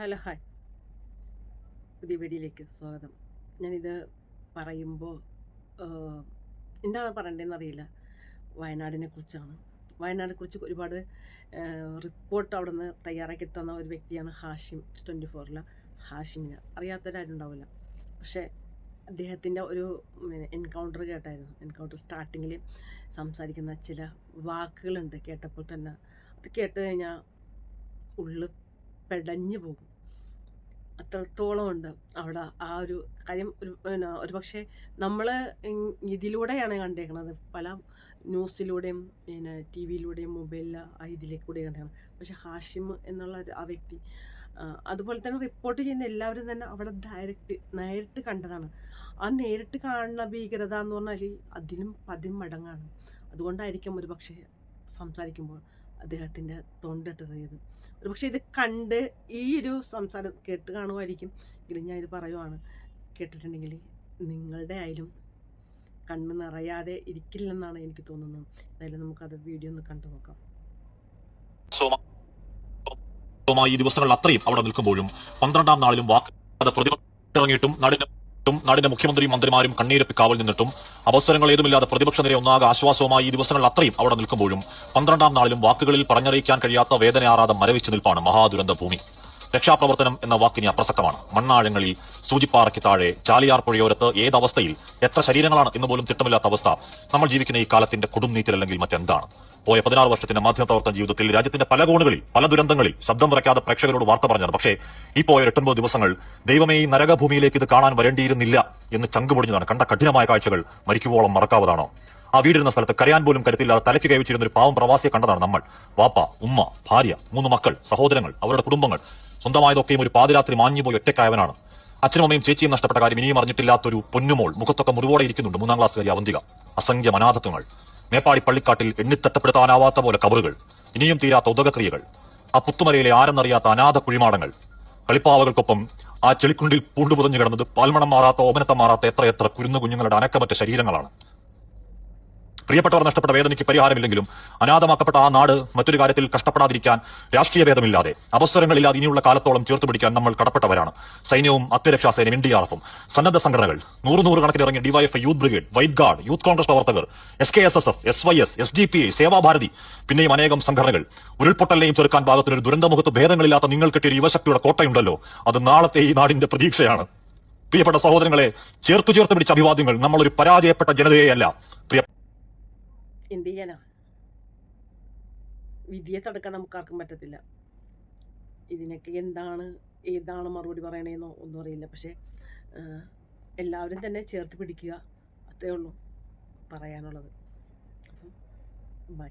Hello hi. പുതിയ വീഡിയോയിലേക്ക് സ്വാഗതം. ഞാനിത് പറയുമ്പോൾ എന്താണ് പറയേണ്ടതെന്ന് അറിയില്ല. വയനാടിനെ കുറിച്ചാണ്. വയനാടിനെ കുറിച്ച് ഒരുപാട് റിപ്പോർട്ട് അവിടെ നിന്ന് തയ്യാറാക്കി തന്ന ഒരു വ്യക്തിയാണ് ഹാഷിം ട്വന്റി ഫോറിലെ ഹാഷിമിന് അറിയാത്തവരാരും ഉണ്ടാവില്ല. പക്ഷേ അദ്ദേഹത്തിന്റെ ഒരു എൻകൗണ്ടർ കേട്ടായിരുന്നു. എൻകൗണ്ടർ സ്റ്റാർട്ടിങ്ങിൽ സംസാരിക്കുന്ന ചില വാക്കുകളുണ്ട് കേട്ടപ്പോൾ തന്നെ. അത് കേട്ട് കഴിഞ്ഞാൽ ഉള്ളിൽ പെടഞ്ഞു പോകും. അത്രത്തോളം ഉണ്ട് അവിടെ. ആ ഒരു കാര്യം ഒരു പിന്നെ ഒരു പക്ഷേ നമ്മൾ ഇതിലൂടെയാണ് കണ്ടേക്കുന്നത് പല ന്യൂസിലൂടെയും പിന്നെ ടി വിയിലൂടെയും മൊബൈലിൽ ഇതിലേക്കൂടെ കണ്ടേക്കണം പക്ഷേ ഹാഷിം എന്നുള്ള ആ വ്യക്തി അതുപോലെ തന്നെ റിപ്പോർട്ട് ചെയ്യുന്ന എല്ലാവരും തന്നെ അവിടെ ഡയറക്റ്റ് നേരിട്ട് കണ്ടതാണ്. ആ നേരിട്ട് കാണുന്ന ഭീകരത എന്ന് പറഞ്ഞാൽ അതിനും പതിമടങ്ങാണ്. അതുകൊണ്ടായിരിക്കും ഒരു പക്ഷേ സംസാരിക്കുമ്പോൾ. അദ്ദേഹത്തിന്റെ തൊണ്ടിട്ടറിയത് പക്ഷേ ഇത് കണ്ട് ഈ ഒരു സംസാരം കേട്ട് കാണുമായിരിക്കും. എങ്കിലും ഞാൻ ഇത് പറയുവാണ്. കേട്ടിട്ടുണ്ടെങ്കിൽ നിങ്ങളുടെ ആയാലും കണ്ണ് നിറയാതെ ഇരിക്കില്ലെന്നാണ് എനിക്ക് തോന്നുന്നത്. എന്തായാലും നമുക്കത് വീഡിയോ ഒന്ന് കണ്ടു നോക്കാം. ഈ ദിവസങ്ങളിൽ അത്രയും അവിടെ നിൽക്കുമ്പോഴും പന്ത്രണ്ടാം നാളിലും വാക്ക് പ്രതിപക്ഷം നാടിന്റെ നാടിന്റെ മുഖ്യമന്ത്രിയും മന്ത്രിമാരും കണ്ണീരപ്പി കാവൽ നിന്നിട്ടും അവസരങ്ങൾ ഏതുമില്ലാതെ പ്രതിപക്ഷ നിര ഒന്നാകെ ആശ്വാസവുമായി ഈ ദിവസങ്ങൾ അത്രയും അവിടെ നിൽക്കുമ്പോഴും പന്ത്രണ്ടാം നാളിലും വാക്കുകളിൽ പറഞ്ഞറിയിക്കാൻ കഴിയാത്ത വേദനയാറാതെ മരവിച്ചു നിൽപ്പാണ് മഹാദുരന്ത ഭൂമി. രക്ഷാപ്രവർത്തനം എന്ന വാക്കിന് അപ്രസക്തമാണ്. മണ്ണാഴങ്ങളിൽ സൂചിപ്പാറയ്ക്ക് താഴെ ചാലിയാർ പുഴയോരത്ത് ഏതവസ്ഥയിൽ എത്ര ശരീരങ്ങളാണ് എന്ന് പോലും തിട്ടമില്ലാത്ത അവസ്ഥ നമ്മൾ ജീവിക്കുന്ന ഈ കാലത്തിന്റെ കൊടുംനീറ്റിൽ അല്ലെങ്കിൽ മറ്റെന്താണ്? പോയ പതിനാറ് വർഷത്തിന്റെ മാധ്യമപ്രവർത്തന ജീവിതത്തിൽ രാജ്യത്തിന്റെ പല കോണുകളിൽ പല ദുരന്തങ്ങളിൽ ശബ്ദം വരയ്ക്കാതെ പ്രേക്ഷകരോട് വാർത്ത പറഞ്ഞത് പക്ഷേ ഈ പോയ എട്ടൊൻപത് ദിവസങ്ങൾ ദൈവമേ ഈ നരകഭൂമിയിലേക്ക് ഇത് കാണാൻ വരേണ്ടിയിരുന്നില്ല എന്ന് ചങ്കുപൊടിഞ്ഞതാണ്. കണ്ട കഠിനമായ കാഴ്ചകൾ മരിക്കുവോളം മറക്കാവതാണോ ആ വീടിരുന്ന സ്ഥലത്ത് കരയാൻ പോലും കരുത്തില്ലാതെ തലയ്ക്ക് കൈവച്ചിരുന്ന ഒരു പാവം പ്രവാസിയെ കണ്ടതാണ് നമ്മൾ. വാപ്പ ഉമ്മ ഭാര്യ മൂന്ന് മക്കൾ സഹോദരങ്ങൾ അവരുടെ കുടുംബങ്ങൾ. സ്വന്തമായതൊക്കെയും ഒരു പാതിരാത്രി മാഞ്ഞുപോയി ഒറ്റക്കായവനാണ് അച്ഛനും അമ്മയും ചേച്ചിയും നഷ്ടപ്പെട്ട കാര്യം ഇനിയും അറിഞ്ഞിട്ടില്ലാത്തൊരു പൊന്നുമോൾ മുഖത്തൊക്കെ മുറിവോടെ ഇരിക്കുന്നുണ്ട് മൂന്നാം ക്ലാസ്സുകാരി അവന്തിക. അസംഖ്യം അനാഥത്വങ്ങൾ. മേപ്പാടി പള്ളിക്കാട്ടിൽ എണ്ണിത്തട്ടപ്പെടുത്താനാവാത്ത പോലെ കബറുകൾ ഇനിയും തീരാത്ത ഉദകക്രിയകൾ. ആ പുത്തുമലയിലെ ആരെന്നറിയാത്ത അനാഥ കുഴിമാടങ്ങൾ. കളിപ്പാവകൾക്കൊപ്പം ആ ചെളിക്കുണ്ടിൽ പൂണ്ടുപുതഞ്ഞു കിടന്നത് പാൽമണം മാറാത്ത ഓമനത്തം മാറാത്ത എത്ര എത്ര കുരുന്നു കുഞ്ഞുങ്ങളുടെ അനക്കമറ്റ ശരീരങ്ങളാണ്. പ്രിയപ്പെട്ടവർ നഷ്ടപ്പെട്ട വേദനയ്ക്ക് പരിഹാരമില്ലെങ്കിലും അനാഥമാക്കപ്പെട്ട ആ നാട് മറ്റൊരു കാര്യത്തിൽ കഷ്ടപ്പെടാതിരിക്കാൻ രാഷ്ട്രീയ ഭേദമില്ലാതെ അവസരങ്ങളില്ലാതെ ഇനിയുള്ള കാലത്തോളം ചേർത്ത് പിടിക്കാൻ നമ്മൾ കടപ്പെട്ടവരാണ്. സൈന്യവും അത്യരക്ഷാസേനയും എൻ ഡി സന്നദ്ധ സംഘടനകൾ. നൂറ് നൂറ് കണക്കിന് ഇറങ്ങിയ DYF youth brigade white guard youth Congress പ്രവർത്തകർ S K S S F S Y S S D P I Sevabharathi പിന്നെയും അനേകം സംഘടനകൾ. ഉരുൾപൊട്ടലിനെയും ചെറുക്കാൻ ഭാഗത്തിന് ഒരു ദുരന്തമുഖത്ത് ഭേദങ്ങളില്ലാത്ത നിങ്ങൾ കിട്ടിയ യുവശക്തിയുടെ കോട്ടയുണ്ടല്ലോ. അത് നാളത്തെ ഈ നാടിന്റെ പ്രതീക്ഷയാണ്. പ്രിയപ്പെട്ട സഹോദരങ്ങളെ ചേർത്തു ചേർത്ത് പിടിച്ച അഭിവാദ്യങ്ങൾ നമ്മളൊരു പരാജയപ്പെട്ട ജനതയെയല്ല. പ്രിയ എന്ത് ചെയ്യാനാ വിധിയെ തടുക്കാൻ നമുക്കാർക്കും പറ്റത്തില്ല. ഇതിനൊക്കെ എന്താണ് ഏതാണ് മറുപടി പറയണേന്നോ ഒന്നും അറിയില്ല. പക്ഷേ എല്ലാവരും തന്നെ ചേർത്ത് പിടിക്കുക അത്രേ ഉള്ളൂ പറയാനുള്ളത്. അപ്പം ബൈ